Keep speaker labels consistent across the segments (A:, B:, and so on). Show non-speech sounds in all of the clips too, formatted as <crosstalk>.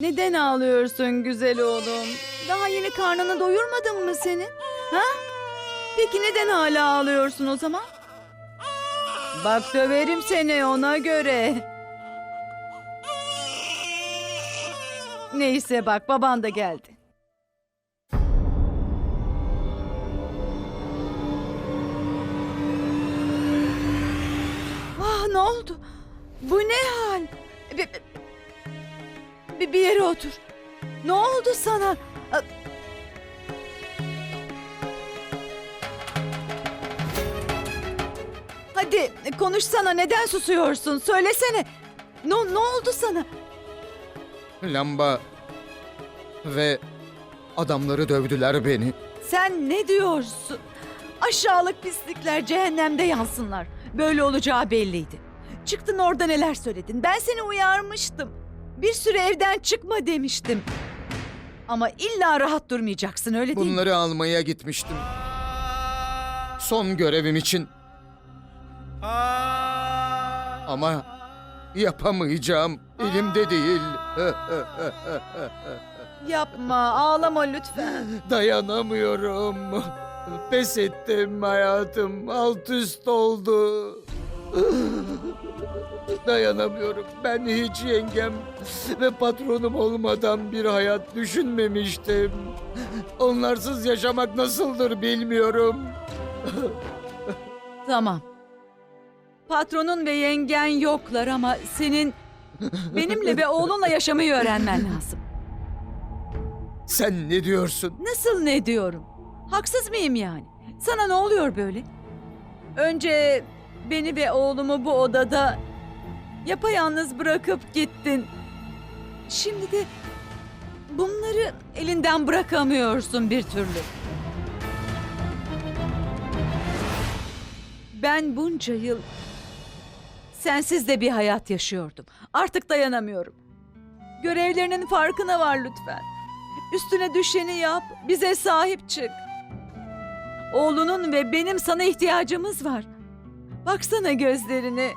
A: Neden ağlıyorsun güzel oğlum? Daha yeni karnını doyurmadın mı senin? Ha? Peki neden hala ağlıyorsun o zaman? Bak döverim seni ona göre. Neyse bak baban da geldi. Ah ne oldu? Bu ne hal? Bir, bir, bir yere otur. Ne oldu sana? A- Hadi konuşsana neden susuyorsun? Söylesene. Ne, ne oldu sana?
B: Lamba ve adamları dövdüler beni.
A: Sen ne diyorsun? Aşağılık pislikler cehennemde yansınlar. Böyle olacağı belliydi. Çıktın orada neler söyledin. Ben seni uyarmıştım. Bir süre evden çıkma demiştim. Ama illa rahat durmayacaksın öyle değil mi?
B: Bunları almaya gitmiştim. Son görevim için. Ama yapamayacağım. Elimde değil. <laughs>
A: Yapma, ağlama lütfen.
B: Dayanamıyorum. Pes ettim hayatım. Alt üst oldu. Dayanamıyorum. Ben hiç yengem ve patronum olmadan bir hayat düşünmemiştim. Onlarsız yaşamak nasıldır bilmiyorum. <laughs>
A: Tamam. Patronun ve yengen yoklar ama senin benimle ve oğlunla yaşamayı öğrenmen lazım.
B: Sen ne diyorsun?
A: Nasıl ne diyorum? Haksız mıyım yani? Sana ne oluyor böyle? Önce beni ve oğlumu bu odada yapayalnız bırakıp gittin. Şimdi de bunları elinden bırakamıyorsun bir türlü. Ben bunca yıl sensiz de bir hayat yaşıyordum. Artık dayanamıyorum. Görevlerinin farkına var lütfen. Üstüne düşeni yap, bize sahip çık. Oğlunun ve benim sana ihtiyacımız var. Baksana gözlerini.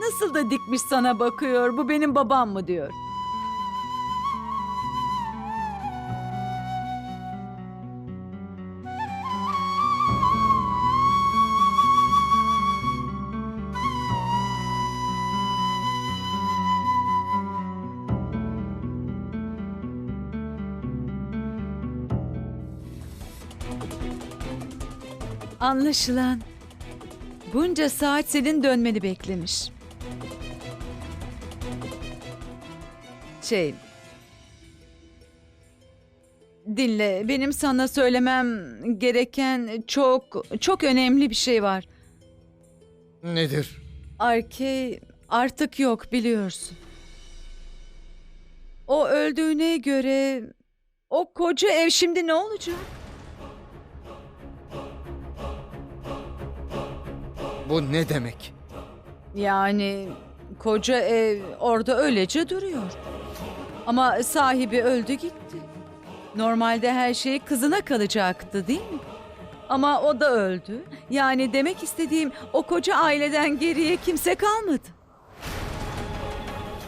A: Nasıl da dikmiş sana bakıyor. Bu benim babam mı diyor. Anlaşılan bunca saat senin dönmeni beklemiş. Şey... Dinle, benim sana söylemem gereken çok, çok önemli bir şey var.
B: Nedir?
A: Arke artık yok biliyorsun. O öldüğüne göre o koca ev şimdi ne olacak?
B: Bu ne demek?
A: Yani koca ev orada öylece duruyor. Ama sahibi öldü gitti. Normalde her şey kızına kalacaktı değil mi? Ama o da öldü. Yani demek istediğim o koca aileden geriye kimse kalmadı.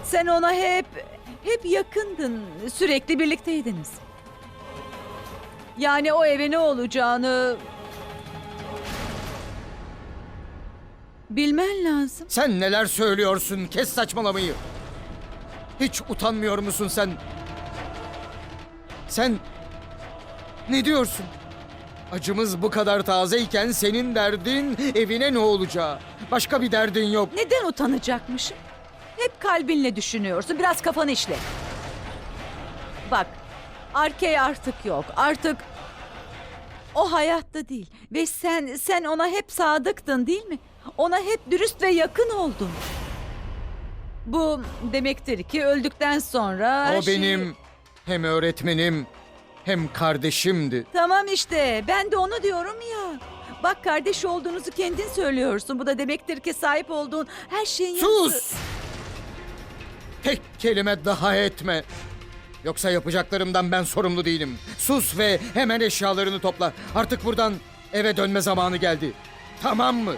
A: Sen ona hep hep yakındın. Sürekli birlikteydiniz. Yani o eve ne olacağını bilmen lazım.
B: Sen neler söylüyorsun? Kes saçmalamayı. Hiç utanmıyor musun sen? Sen ne diyorsun? Acımız bu kadar tazeyken senin derdin evine ne olacağı. Başka bir derdin yok.
A: Neden utanacakmışım? Hep kalbinle düşünüyorsun. Biraz kafanı işle. Bak, Arkey artık yok. Artık o hayatta değil. Ve sen sen ona hep sadıktın değil mi? Ona hep dürüst ve yakın oldun. Bu demektir ki öldükten sonra
B: O
A: şey-
B: benim hem öğretmenim hem kardeşimdi.
A: Tamam işte ben de onu diyorum ya. Bak kardeş olduğunuzu kendin söylüyorsun. Bu da demektir ki sahip olduğun her şeyin
B: Sus! Tek kelime daha etme. Yoksa yapacaklarımdan ben sorumlu değilim. Sus ve hemen eşyalarını topla. Artık buradan eve dönme zamanı geldi. Tamam mı?